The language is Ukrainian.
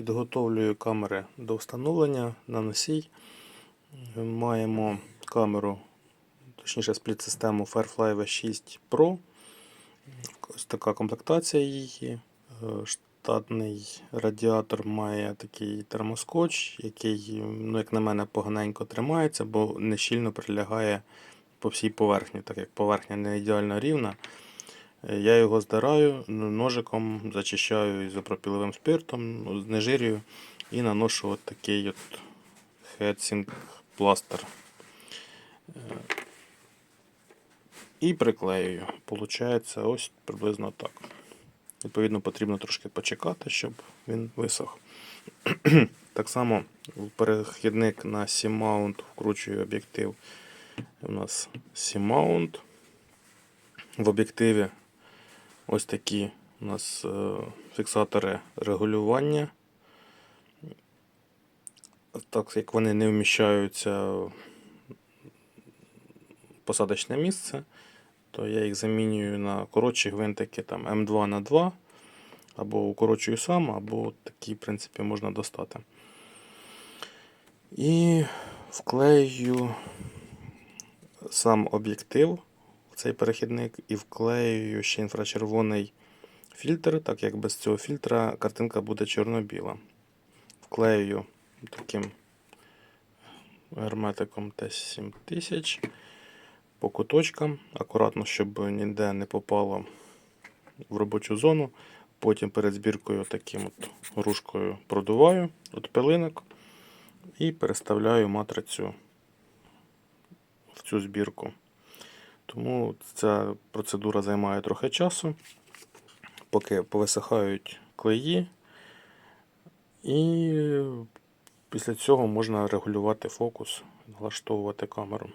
Підготовлюю камери до встановлення на носій. Маємо камеру, точніше спліт-систему Firefly V6 Pro. Ось така комплектація її. Е, Штатний радіатор має такий термоскотч, який, ну, як на мене, поганенько тримається, бо не щільно прилягає по всій поверхні, так як поверхня не ідеально рівна. Я його здираю ножиком, зачищаю ізопропіловим спиртом, знежирюю і наношу от такий от хедсінг пластир. Е, І приклеюю. Получається ось приблизно так. Відповідно, потрібно трошки почекати, щоб він висох. так само в перехідник на C-mount вкручую об'єктив. У нас C-mount. В об'єктиві ось такі у нас е, фіксатори регулювання. Так як вони не вміщаються в посадочне місце, то я їх замінюю на коротші гвинтики там М2 на 2 або укорочую сам, або такі, в принципі, можна достати. І вклею сам об'єктив цей перехідник і вклею ще інфрачервоний фільтр, так як без цього фільтра картинка буде чорно-біла. Вклею таким герметиком Т7000 по куточкам, акуратно, щоб ніде не попало в робочу зону. Потім перед збіркою таким от рушкою продуваю від пилинок і переставляю матрицю в цю збірку. Тому ця процедура займає трохи часу, поки повисихають клеї, і після цього можна регулювати фокус, налаштовувати камеру.